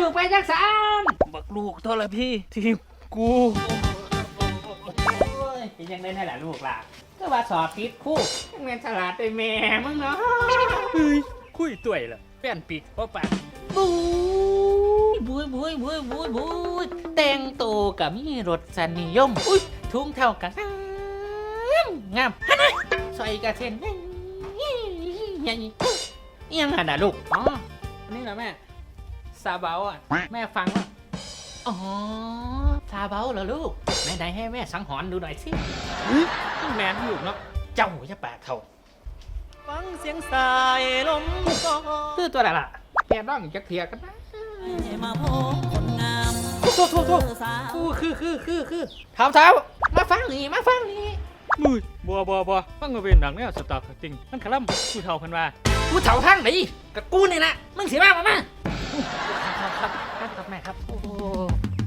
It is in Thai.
ลูกไปจักสานบักลูกตัวละพี่ทีมกูโอ้ยเป็นยังไงนั่นแหละลูกล่ะก็ว่าสอบติดคู่ยังเรียนฉลาดได้แม่มึงเนาะเฮ้ยคุยตัวยละแป้นปีกเพราะปากบุยบุยบุยบุยบุยบุยแต่งโตวกับมีรสนิยม อุ้ยทุ่งเท่ากันงามงามฮันนะใส่กระเทียนยังยังหันน่ะลูก อ๋ออันนี้เหรอแม่ ซาเบาอะ แม่ฟังว่าอ๋อซาเบาเหรอลูก แม่ไหนให้แม่สังหรณ์ดูหน่อยสิแมนอยู่เนาะเจ้าจะปากเขาฟังเสียงสายลมก็คือตัวอะไรล่ะแกน้องจะเคลียร์กันนะมาพบคนงามโทษโทษโทษสาวคือคือคือคือคือเท้าเท้ามาฟังนี่มาฟังนี่มืดบัวบัวบัวฟังมาเป็นหนังแนวสตอร์จริงมันคลั่มผู้เฒ่าเพันว่ากูเท้าทางไหนกับกูนี่นะมึงเสียมากมามา ค